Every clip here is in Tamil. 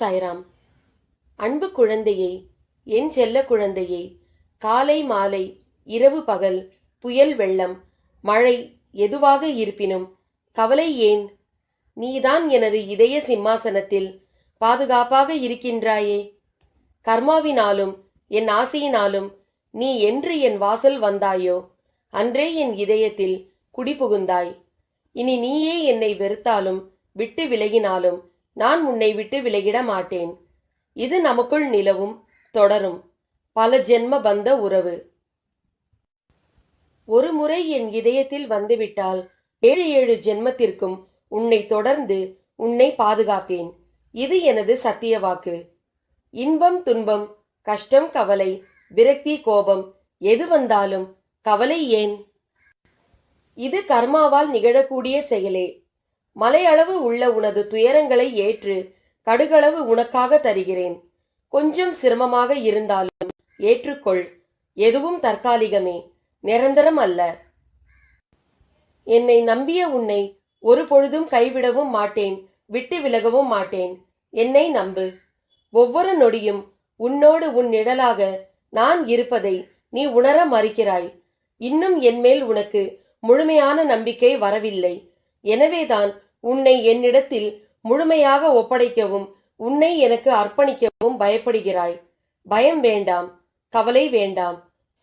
சாய்ராம். அன்பு குழந்தையே என் செல்ல குழந்தையே காலை மாலை இரவு பகல் புயல் வெள்ளம் மழை எதுவாக இருப்பினும் கவலை ஏன்? நீதான் எனது இதய சிம்மாசனத்தில் பாதுகாப்பாக இருக்கின்றாயே. கர்மாவினாலும் என் ஆசையினாலும் நீ என்று என் வாசல் வந்தாயோ? அன்றே என் இதயத்தில் குடிபுகுந்தாய். இனி நீயே என்னை வெறுத்தாலும் விட்டு விலகினாலும் நான் உன்னை விட்டு விலகிட மாட்டேன். இது நமக்குள் நிலவும் தொடரும். பல ஜென்ம பந்த உறவு. ஒரு முறை என் இதயத்தில் வந்துவிட்டால் ஏழு ஏழு ஜென்மத்திற்கும் உன்னை தொடர்ந்து உன்னை பாதுகாப்பேன். இது எனது சத்திய வாக்கு. இன்பம் துன்பம் கஷ்டம் கவலை விரக்தி கோபம் எது வந்தாலும் கவலை ஏன்? இது கர்மாவால் நிகழக்கூடிய செயலே. மலையளவு உள்ள உனது துயரங்களை ஏற்று கடுகளவு உனக்காக தருகிறேன். கொஞ்சம் சிரமமாக இருந்தாலும் ஏற்றுக்கொள். எதுவும் தற்காலிகமே. நிரந்தரம் அல்ல. என்னை நம்பிய உன்னை ஒரு பொழுதும் கைவிடவும் மாட்டேன். விட்டு விலகவும் மாட்டேன். என்னை நம்பு. ஒவ்வொரு நொடியும் உன்னோடு உன் நிழலாக நான் இருப்பதை நீ உணர மறுக்கிறாய். இன்னும் என்மேல் உனக்கு முழுமையான நம்பிக்கை வரவில்லை. எனவேதான் உன்னை என்னிடத்தில் முழுமையாக ஒப்படைக்கவும் உன்னை எனக்கு அர்ப்பணிக்கவும் பயப்படுகிறாய். பயம் வேண்டாம் கவலை வேண்டாம்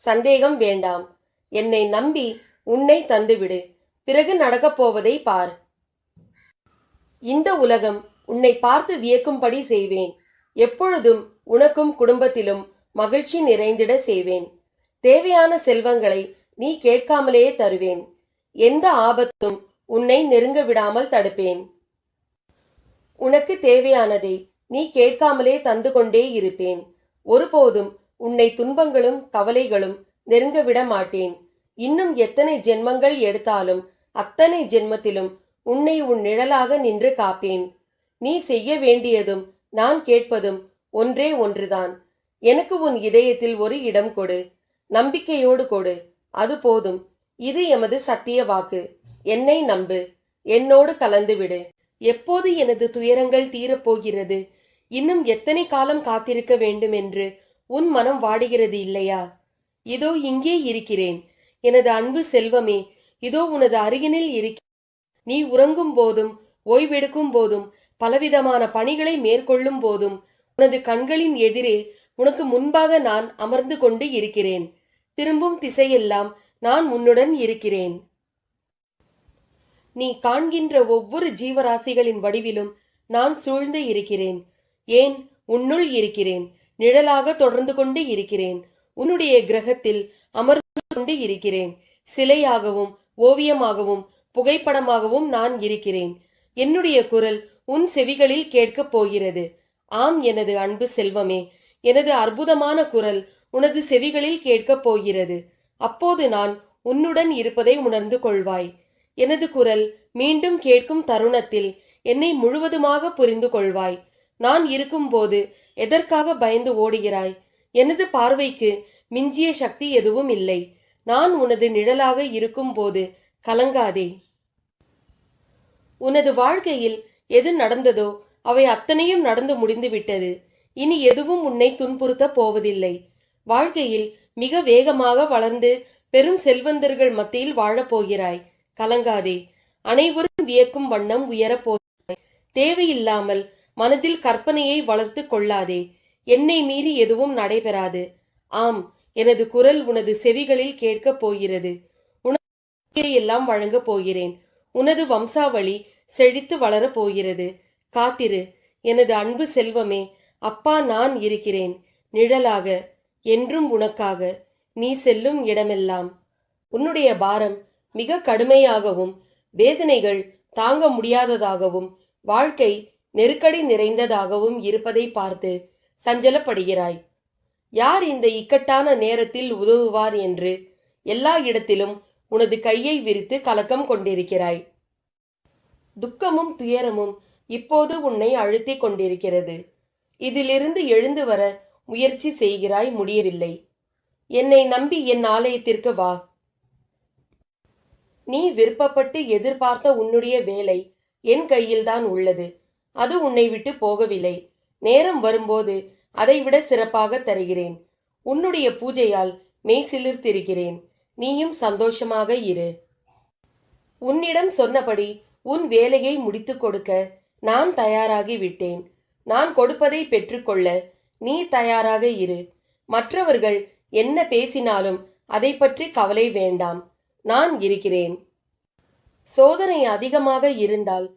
சந்தேகம் வேண்டாம். என்னை நம்பி உன்னை தந்துவிடு. பிறகு நடக்கப் போவதை பார். இந்த உலகம் உன்னை பார்த்து வியக்கும்படி செய்வேன். எப்பொழுதும் உனக்கும் குடும்பத்திலும் மகிழ்ச்சி நிறைந்திட செய்வேன். தேவையான செல்வங்களை நீ கேட்காமலேயே தருவேன். எந்த ஆபத்தும் உன்னை நெருங்க விடாமல் தடுப்பேன். உனக்கு தேவையானதை நீ கேட்காமலே தந்து கொண்டே இருப்பேன். ஒருபோதும் உன்னை துன்பங்களும் கவலைகளும் நெருங்க விட மாட்டேன். இன்னும் எத்தனை ஜென்மங்கள் எடுத்தாலும் அத்தனை ஜென்மத்திலும் உன்னை உன் நிழலாக நின்று காப்பேன். நீ செய்ய வேண்டியதும் நான் கேட்பதும் ஒன்றே ஒன்றுதான். எனக்கு உன் இதயத்தில் ஒரு இடம் கொடு. நம்பிக்கையோடு கொடு. அது போதும். இது எமது சத்திய வாக்கு. என்னை நம்பு. என்னோடு கலந்து விடு. எப்போது எனது துயரங்கள் தீரப்போகிறது? இன்னும் எத்தனை காலம் காத்திருக்க வேண்டும் என்று உன் மனம் வாடுகிறது இல்லையா? இதோ இங்கே இருக்கிறேன். எனது அன்பு செல்வமே இதோ உனது அருகினில் இருக்க நீ உறங்கும் போதும் ஓய்வெடுக்கும் போதும் பலவிதமான பணிகளை மேற்கொள்ளும் போதும் உனது கண்களின் எதிரே உனக்கு முன்பாக நான் அமர்ந்து கொண்டு இருக்கிறேன். திரும்பும் திசையெல்லாம் நான் உன்னுடன் இருக்கிறேன். நீ காண்கின்ற ஒவ்வொரு ஜீவராசிகளின் வடிவிலும் நான் சூழ்ந்து இருக்கிறேன். ஏன்? உன்னுள் இருக்கிறேன். நிழலாக தொடர்ந்து கொண்டு இருக்கிறேன். உன்னுடைய கிரகத்தில் அமர்ந்து கொண்டு இருக்கிறேன். சிலையாகவும் ஓவியமாகவும் புகைப்படமாகவும் நான் இருக்கிறேன். என்னுடைய குரல் உன் செவிகளில் கேட்கப் போகிறது. ஆம் எனது அன்பு செல்வமே எனது அற்புதமான குரல் உனது செவிகளில் கேட்கப் போகிறது. அப்போது நான் உன்னுடன் இருப்பதை உணர்ந்து கொள்வாய். எனது குரல் மீண்டும் கேட்கும் தருணத்தில் என்னை முழுவதுமாக புரிந்து கொள்வாய். நான் இருக்கும்போது எதற்காக பயந்து ஓடுகிறாய்? எனது பார்வைக்கு மிஞ்சிய சக்தி எதுவும் இல்லை. நான் உனது நிழலாக இருக்கும்போது கலங்காதே. உனது வாழ்க்கையில் எது நடந்ததோ அவை அத்தனையும் நடந்து முடிந்துவிட்டது. இனி எதுவும் உன்னை துன்புறுத்த போவதில்லை. வாழ்க்கையில் மிக வேகமாக வளர்ந்து பெரும் செல்வந்தர்கள் மத்தியில் வாழப் போகிறாய். கலங்காதே. அனைவரும் வியக்கும் வண்ணம் உயரப்போ தேவையில்லாமல் மனதில் கற்பனையை வளர்த்து கொள்ளாதே. என்னை மீறி எதுவும் நடைபெறாது. ஆம் எனது குரல் உனது செவிகளில் கேட்கப் போகிறது. உனக்கு எல்லாம் வழங்கப் போகிறேன். உனது வம்சாவளி செழித்து வளரப் போகிறது. காத்திரு எனது அன்பு செல்வமே அப்பா நான் இருக்கிறேன். நிழலாக என்றும் உனக்காக நீ செல்லும் இடமெல்லாம். உன்னுடைய பாரம் மிக கடுமையாகவும் வேதனைகள் தாங்க முடியாததாகவும் வாழ்க்கை நெருக்கடி நிறைந்ததாகவும் இருப்பதை பார்த்து சஞ்சலப்படுகிறாய். யார் இந்த இக்கட்டான நேரத்தில் உதவுவார் என்று எல்லா இடத்திலும் உனது கையை விரித்து கலக்கம் கொண்டிருக்கிறாய். துக்கமும் துயரமும் இப்போது உன்னை அழுத்திக் கொண்டிருக்கிறது. இதிலிருந்து எழுந்து வர முயற்சி செய்கிறாய் முடியவில்லை. என்னை நம்பி என் ஆலயத்திற்கு வா. நீ விருப்பப்பட்டு எதிர்பார்த்த உன்னுடைய வேலை என் கையில்தான் உள்ளது. அது உன்னை விட்டு போகவில்லை. நேரம் வரும்போது அதைவிட சிறப்பாக தருகிறேன். உன்னுடைய பூஜையால் மெய் சிலிர்த்திருக்கிறேன் நீயும் சந்தோஷமாக இரு. உன்னிடம் சொன்னபடி உன் வேலையை முடித்துக் கொடுக்க நான் தயாராகி விட்டேன். நான் கொடுப்பதை பெற்றுக்கொள்ள நீ தயாராக இரு. மற்றவர்கள் என்ன பேசினாலும் அதை பற்றி கவலை வேண்டாம். நான் இருக்கிறேன். சோதனை அதிகமாக இருந்தால்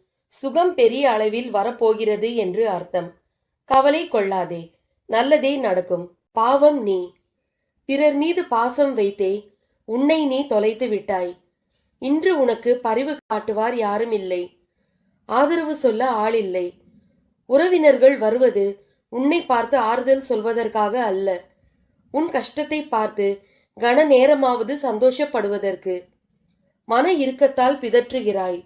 சுகம் பெரிய அளவில் வரப்போகிறது என்று அர்த்தம். கவலை கொள்ளாதே நல்லதே நடக்கும். பாவம் நீ. பிறர் மீது பாசம் வைத்தே உன்னை நீ தொலைத்து விட்டாய். இன்று உனக்கு பரிவு காட்டுவார் யாரும் இல்லை ஆதரவு சொல்ல ஆள் இல்லை உறவினர்கள் வருவது உன்னை பார்த்து ஆறுதல் சொல்வதற்காக அல்ல. உன் கஷ்டத்தை பார்த்து கன நேரமாவது சந்தோஷப்படுவதற்கு மன இறுக்கத்தால் பிதற்றுகிறாய்.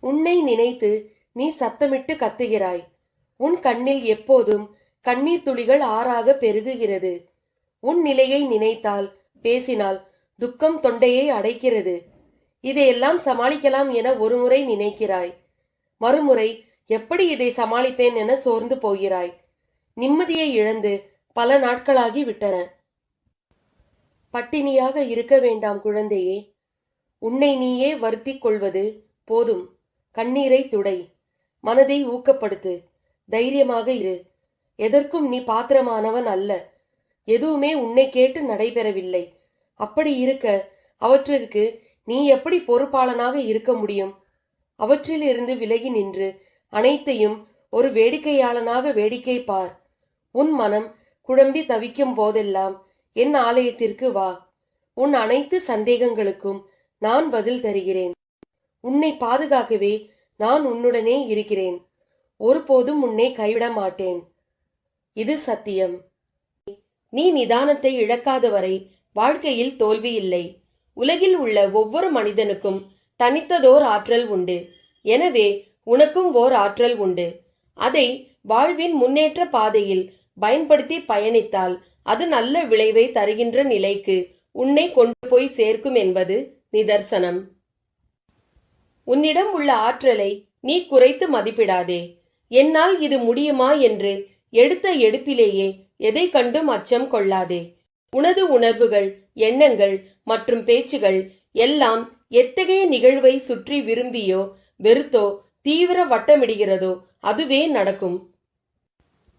உன்னை நினைத்து நீ சத்தமிட்டு கத்துகிறாய். உன் கண்ணில் எப்போதும் கண்ணீர் துளிகள் ஆறாக பெருகுகிறது. உன் நிலையை நினைத்தால் பேசினால் துக்கம் தொண்டையை அடைக்கிறது. இதையெல்லாம் சமாளிக்கலாம் என ஒருமுறை நினைக்கிறாய். மறுமுறை எப்படி இதை சமாளிப்பேன் என சோர்ந்து போகிறாய். நிம்மதியை இழந்து பல நாட்களாகி விட்டன. பட்டினியாக இருக்க வேண்டாம் குழந்தையே. உன்னை நீயே வருத்திக் கொள்வது போதும். கண்ணீரை துடை. மனதை ஊக்கப்படுத்து. தைரியமாக இரு. எதற்கும் நீ பாத்திரமானவன் அல்ல. எதுவுமே உன்னை கேட்டு நடைபெறவில்லை. அப்படி இருக்க அவற்றிற்கு நீ எப்படி பொறுப்பாளனாக இருக்க முடியும்? அவற்றிலிருந்து விலகி நின்று அனைத்தையும் ஒரு வேடிக்கையாளனாக வேடிக்கை பார். உன் மனம் குழம்பி தவிக்கும் போதெல்லாம் என் ஆலயத்திற்கு வா. உன் அனைத்து சந்தேகங்களுக்கும் நான் பதில் தருகிறேன். உன்னை பாதுகாக்கவே நான் உன்னுடனே இருக்கிறேன். ஒருபோதும் உன்னை கைவிட மாட்டேன். இது சத்தியம். நீ நிதானத்தை இழக்காத வரை வாழ்க்கையில் தோல்வி இல்லை. உலகில் உள்ள ஒவ்வொரு மனிதனுக்கும் தனித்ததோர் ஆற்றல் உண்டு. எனவே உனக்கும் ஓர் ஆற்றல் உண்டு. அதை வாழ்வின் முன்னேற்ற பாதையில் பயன்படுத்தி பயணித்தால் அது நல்ல விளைவை தருகின்ற நிலைக்கு உன்னை கொண்டு போய் சேர்க்கும் என்பது நிதர்சனம். உன்னிடம் உள்ள ஆற்றலை நீ குறைத்து மதிப்பிடாதே. என்னால் இது முடியுமா என்று எடுத்த எடுப்பிலேயே எதை கண்டும் அச்சம் கொள்ளாதே. உனது உணர்வுகள் எண்ணங்கள் மற்றும் பேச்சுகள் எல்லாம் எத்தகைய நிகழ்வை சுற்றி விரும்பியோ வெறுத்தோ தீவிர வட்டமிடுகிறதோ அதுவே நடக்கும்.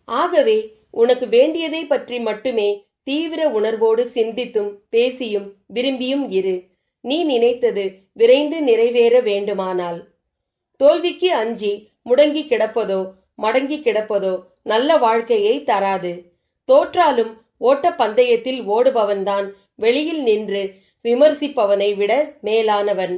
ஆகவே உனக்கு வேண்டியதை பற்றி மட்டுமே தீவிர உணர்வோடு சிந்தித்தும் பேசியும் விரும்பியும் இரு. நீ நினைத்தது விரைந்து நிறைவேற வேண்டுமானால். தோல்விக்கு அஞ்சி முடங்கி கிடப்பதோ மடங்கி கிடப்பதோ நல்ல வாழ்க்கையை தராது. தோற்றாலும் ஓட்ட பந்தயத்தில் ஓடுபவன்தான் வெளியில் நின்று விமர்சிப்பவனை விட மேலானவன்.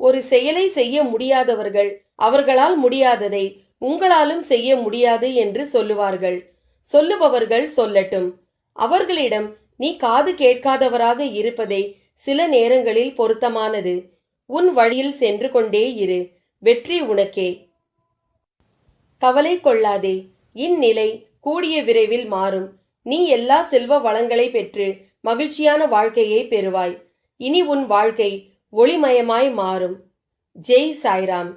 ஒரு செயலை செய்ய முடியாதவர்கள் அவர்களால் முடியாததை உங்களாலும் செய்ய முடியாது என்று சொல்லுவார்கள். சொல்லுபவர்கள் சொல்லட்டும். அவர்களிடம் நீ காது கேட்காதவராக இருப்பதே சில நேரங்களில் பொருத்தமானது. உன் வழியில் சென்று கொண்டே இரு. வெற்றி உனக்கே. கவலை கொள்ளாதே. இந்நிலை கூடிய விரைவில் மாறும். நீ எல்லா செல்வ வளங்களை பெற்று மகிழ்ச்சியான வாழ்க்கையை பெறுவாய். இனி உன் வாழ்க்கை ஒளிமயமாய் மாறும். ஜெய் சாய்ராம்.